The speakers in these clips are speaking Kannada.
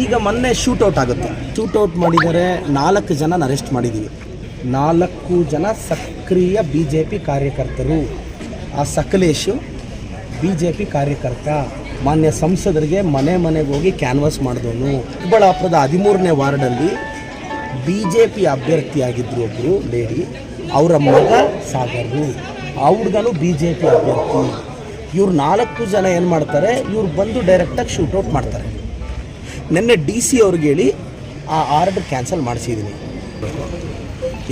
ಈಗ ಮೊನ್ನೆ ಶೂಟೌಟ್ ಆಗುತ್ತೆ. ಶೂಟೌಟ್ ಮಾಡಿದರೆ ನಾಲ್ಕು ಜನ ಅರೆಸ್ಟ್ ಮಾಡಿದ್ದೀವಿ ನಾಲ್ಕು ಜನ ಸಕ್ರಿಯ ಬಿ ಜೆ ಪಿ ಕಾರ್ಯಕರ್ತರು. ಆ ಸಕಲೇಶು ಬಿ ಜೆ ಪಿ ಕಾರ್ಯಕರ್ತ, ಮಾನ್ಯ ಸಂಸದರಿಗೆ ಮನೆ ಮನೆಗೆ ಹೋಗಿ ಕ್ಯಾನ್ವಾಸ್ ಮಾಡಿದವನು. ಚಿಕ್ಕಬಳ್ಳಾಪುರದ ಹದಿಮೂರನೇ ವಾರ್ಡಲ್ಲಿ ಬಿ ಜೆ ಪಿ ಅಭ್ಯರ್ಥಿಯಾಗಿದ್ದರು ಒಬ್ಬರು ಲೇಡಿ. ಅವರ ಮಗ ಸಾಗರು. ಅವ್ರಿಗೂ ಬಿ ಜೆ ಪಿ ಅಭ್ಯರ್ಥಿ. ಇವ್ರು ನಾಲ್ಕು ಜನ ಏನು ಮಾಡ್ತಾರೆ, ಇವ್ರು ಬಂದು ಡೈರೆಕ್ಟಾಗಿ ಶೂಟೌಟ್ ಮಾಡ್ತಾರೆ. ನಿನ್ನೆ ಡಿ ಸಿ ಅವ್ರಿಗೆ ಹೇಳಿ ಆ ಆರ್ಡರ್ ಕ್ಯಾನ್ಸಲ್ ಮಾಡಿಸಿದ್ದೀನಿ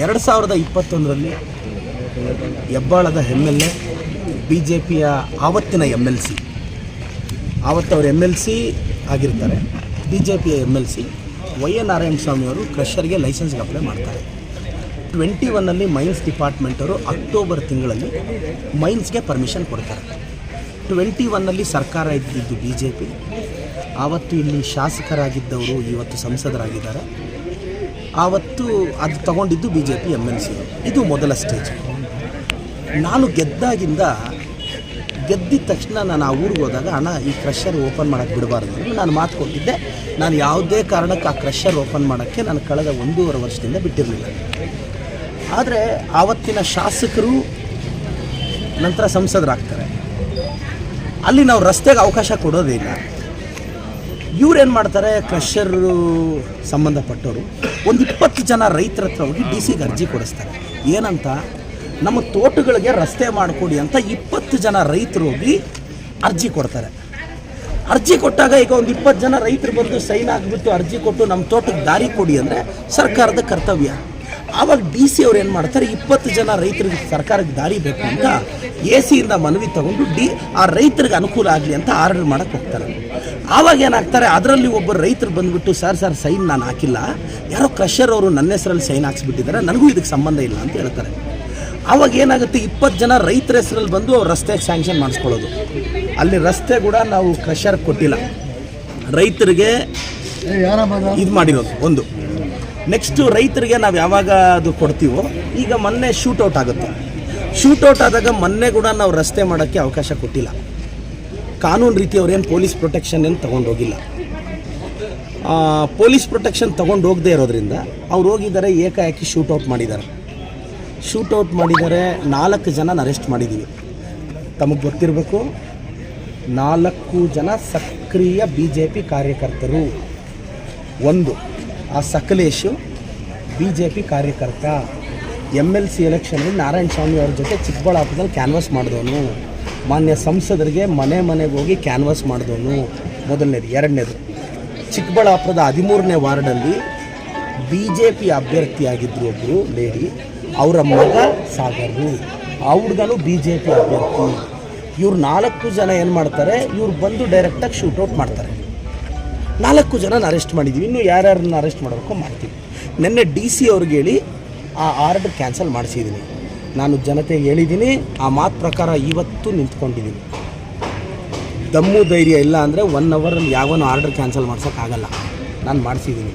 ಎರಡು ಸಾವಿರದ ಇಪ್ಪತ್ತೊಂದರಲ್ಲಿ ಹೆಬ್ಬಾಳದ M L A B J ಪಿಯ ಆವತ್ತಿನ ಎಂ ಎಲ್ ಸಿ ಆವತ್ತವ್ರ ಎಂ ಎಲ್ ಸಿ ಆಗಿರ್ತಾರೆ. ಬಿ ಜೆ ಪಿಯ M L C Y N Narayana Swamy ಅವರು ಕ್ರಷರ್ಗೆ ಲೈಸೆನ್ಸ್ಗೆ ಅಪ್ಲೈ ಮಾಡ್ತಾರೆ. ಟ್ವೆಂಟಿ ಒನ್ನಲ್ಲಿ ಮೈನ್ಸ್ ಡಿಪಾರ್ಟ್ಮೆಂಟವರು ಅಕ್ಟೋಬರ್ ತಿಂಗಳಲ್ಲಿ ಮೈನ್ಸ್ಗೆ ಪರ್ಮಿಷನ್ ಕೊಡ್ತಾರೆ. ಟ್ವೆಂಟಿ ಒನ್ನಲ್ಲಿ ಸರ್ಕಾರ ಇದ್ದಿದ್ದು ಬಿ ಜೆ ಪಿ ಆವತ್ತು ಇಲ್ಲಿ ಶಾಸಕರಾಗಿದ್ದವರು ಇವತ್ತು ಸಂಸದರಾಗಿದ್ದಾರೆ. ಆವತ್ತು ಅದು ತಗೊಂಡಿದ್ದು B J P M L C ಇದು ಮೊದಲ ಸ್ಟೇಜ್. ನಾನು ಗೆದ್ದಾಗಿಂದ ಗೆದ್ದಿದ ತಕ್ಷಣ ನಾನು ಆ ಊರಿಗೆ ಹೋದಾಗ ಹಣ ಈ ಕ್ರಷರ್ ಓಪನ್ ಮಾಡೋಕ್ಕೆ ಬಿಡಬಾರ್ದು ನಾನು ಮಾತು ಕೊಟ್ಟಿದ್ದೆ. ನಾನು ಯಾವುದೇ ಕಾರಣಕ್ಕೆ ಆ ಕ್ರಷರ್ ಓಪನ್ ಮಾಡೋಕ್ಕೆ ನಾನು ಕಳೆದ ಒಂದೂವರೆ ವರ್ಷದಿಂದ ಬಿಟ್ಟಿರಲಿಲ್ಲ. ಆದರೆ ಆವತ್ತಿನ ಶಾಸಕರು ನಂತರ ಸಂಸದರಾಗ್ತಾರೆ. ಅಲ್ಲಿ ನಾವು ರಸ್ತೆಗೆ ಅವಕಾಶ ಕೊಡೋದೇ ಇಲ್ಲ. ಇವ್ರೇನು ಮಾಡ್ತಾರೆ? ಕ್ರಷರು ಸಂಬಂಧಪಟ್ಟವರು. ಒಂದು ಇಪ್ಪತ್ತು ಜನ ರೈತರ ಹತ್ರ ಹೋಗಿ ಡಿ ಸಿಗೆ ಅರ್ಜಿ ಕೊಡಿಸ್ತಾರೆ. ಏನಂತ? ನಮ್ಮ ತೋಟಗಳಿಗೆ ರಸ್ತೆ ಮಾಡಿಕೊಡಿ ಅಂತ ಇಪ್ಪತ್ತು ಜನ ರೈತರು ಹೋಗಿ ಅರ್ಜಿ ಕೊಡ್ತಾರೆ. ಅರ್ಜಿ ಕೊಟ್ಟಾಗ ಈಗ ಒಂದು ಇಪ್ಪತ್ತು ಜನ ರೈತರು ಬಂದು ಸೈನ್ ಆಗಿಬಿಟ್ಟು ಅರ್ಜಿ ಕೊಟ್ಟು ನಮ್ಮ ತೋಟಕ್ಕೆ ದಾರಿ ಕೊಡಿ ಅಂದರೆ ಸರ್ಕಾರದ ಕರ್ತವ್ಯ. ಆವಾಗ ಡಿ ಸಿ ಅವ್ರು ಏನು ಮಾಡ್ತಾರೆ? ಇಪ್ಪತ್ತು ಜನ ರೈತರಿಗೆ ಸರ್ಕಾರಕ್ಕೆ ದಾರಿ ಬೇಕು ಅಂತ ಎ ಸಿಯಿಂದ ಮನವಿ ತಗೊಂಡು ಡಿ ಆ ರೈತರಿಗೆ ಅನುಕೂಲ ಆಗಲಿ ಅಂತ ಆರ್ಡರ್ ಮಾಡಕ್ಕೆ ಹೋಗ್ತಾರೆ. ಆವಾಗ ಏನಾಗ್ತಾರೆ? ಅದರಲ್ಲಿ ಒಬ್ಬ ರೈತರು ಬಂದುಬಿಟ್ಟು ಸರ್ ಸರ್ ಸೈನ್ ನಾನು ಹಾಕಿಲ್ಲ. ಯಾರೋ ಕ್ರಷರ್ ಅವರು ನನ್ನ ಹೆಸರಲ್ಲಿ ಸೈನ್ ಹಾಕ್ಸ್ಬಿಟ್ಟಿದ್ದಾರೆ. ನನಗೂ ಇದಕ್ಕೆ ಸಂಬಂಧ ಇಲ್ಲ ಅಂತ ಹೇಳ್ತಾರೆ. ಆವಾಗ ಏನಾಗುತ್ತೆ? ಇಪ್ಪತ್ತು ಜನ ರೈತರ ಹೆಸರಲ್ಲಿ ಬಂದು ಅವ್ರು ರಸ್ತೆಗೆ ಸ್ಯಾಂಕ್ಷನ್ ಮಾಡಿಸ್ಕೊಳ್ಳೋದು. ಅಲ್ಲಿ ರಸ್ತೆ ಕೂಡ ನಾವು ಕ್ರಷರ್ ಕೊಟ್ಟಿಲ್ಲ. ರೈತರಿಗೆ ಇದು ಮಾಡಿರೋದು ಒಂದು. ನೆಕ್ಸ್ಟು ರೈತರಿಗೆ ನಾವು ಯಾವಾಗ ಅದು ಕೊಡ್ತೀವೋ, ಈಗ ಮೊನ್ನೆ ಶೂಟೌಟ್ ಆಗುತ್ತೆ. ಶೂಟೌಟ್ ಆದಾಗ ಮೊನ್ನೆ ಕೂಡ ನಾವು ರಸ್ತೆ ಮಾಡೋಕ್ಕೆ ಅವಕಾಶ ಕೊಟ್ಟಿಲ್ಲ. ಕಾನೂನು ರೀತಿ ಅವ್ರೇನು ಪೊಲೀಸ್ ಪ್ರೊಟೆಕ್ಷನ್ ಏನು ತೊಗೊಂಡೋಗಿಲ್ಲ ಪೊಲೀಸ್ ಪ್ರೊಟೆಕ್ಷನ್ ತೊಗೊಂಡು ಹೋಗದೇ ಇರೋದ್ರಿಂದ ಅವ್ರು ಹೋಗಿದ್ದಾರೆ, ಏಕಾಏಕಿ ಶೂಟೌಟ್ ಮಾಡಿದ್ದಾರೆ. ಶೂಟೌಟ್ ಮಾಡಿದ್ದಾರೆ ನಾಲ್ಕು ಜನ ಅರೆಸ್ಟ್ ಮಾಡಿದ್ದೀವಿ ತಮಗೆ ಗೊತ್ತಿರಬೇಕು, ನಾಲ್ಕು ಜನ ಸಕ್ರಿಯ ಬಿ ಜೆ ಪಿ ಕಾರ್ಯಕರ್ತರು. ಒಂದು. ಆ ಸಕಲೇಶು ಬಿ ಜೆ ಪಿ ಕಾರ್ಯಕರ್ತ ಎಂ ಎಲ್ ಸಿ ಎಲೆಕ್ಷನಲ್ಲಿ ನಾರಾಯಣ ಸ್ವಾಮಿ ಅವ್ರ ಜೊತೆ ಚಿಕ್ಕಬಳ್ಳಾಪುರದಲ್ಲಿ ಕ್ಯಾನ್ವಾಸ್ ಮಾಡಿದವನು. ಮಾನ್ಯ ಸಂಸದರಿಗೆ ಮನೆ ಮನೆಗೆ ಹೋಗಿ ಕ್ಯಾನ್ವಾಸ್ ಮಾಡಿದವನು. ಮೊದಲನೇದು, ಎರಡನೇದು. ಚಿಕ್ಕಬಳ್ಳಾಪುರದ ಹದಿಮೂರನೇ ವಾರ್ಡಲ್ಲಿ ಬಿ ಜೆ ಪಿ ಅಭ್ಯರ್ಥಿಯಾಗಿದ್ದರು ಒಬ್ಬರು ಲೇಡಿ. ಅವರ ಮಗ ಸಾಗರು ಹುಡುಗನು ಬಿ ಜೆ ಪಿ ಅಭ್ಯರ್ಥಿ. ಇವ್ರು ನಾಲ್ಕು ಜನ ಏನು ಮಾಡ್ತಾರೆ, ಇವ್ರು ಬಂದು ಡೈರೆಕ್ಟಾಗಿ ಶೂಟೌಟ್ ಮಾಡ್ತಾರೆ. ನಾಲ್ಕು ಜನನ ಅರೆಸ್ಟ್ ಮಾಡಿದ್ದೀವಿ ಇನ್ನು ಯಾರ್ಯಾರನ್ನ ಅರೆಸ್ಟ್ ಮಾಡಬೇಕು ಮಾಡ್ತೀವಿ. ನಿನ್ನೆ ಡಿ ಸಿ ಅವ್ರಿಗೆ ಹೇಳಿ, ಆ ಆರ್ಡರ್ ಕ್ಯಾನ್ಸಲ್ ಮಾಡಿಸಿದ್ದೀನಿ ನಾನು ಜನತೆಗೆ ಹೇಳಿದ್ದೀನಿ ಆ ಮಾತು ಪ್ರಕಾರ ಇವತ್ತು ನಿಂತ್ಕೊಂಡಿದ್ದೀನಿ ದಮ್ಮು ಧೈರ್ಯ ಇಲ್ಲ ಅಂದರೆ ಒನ್ ಅವರಲ್ಲಿ ಯಾವನೋ ಆರ್ಡರ್ ಕ್ಯಾನ್ಸಲ್ ಮಾಡ್ಸೋಕ್ಕಾಗಲ್ಲ. ನಾನು ಮಾಡಿಸಿದ್ದೀನಿ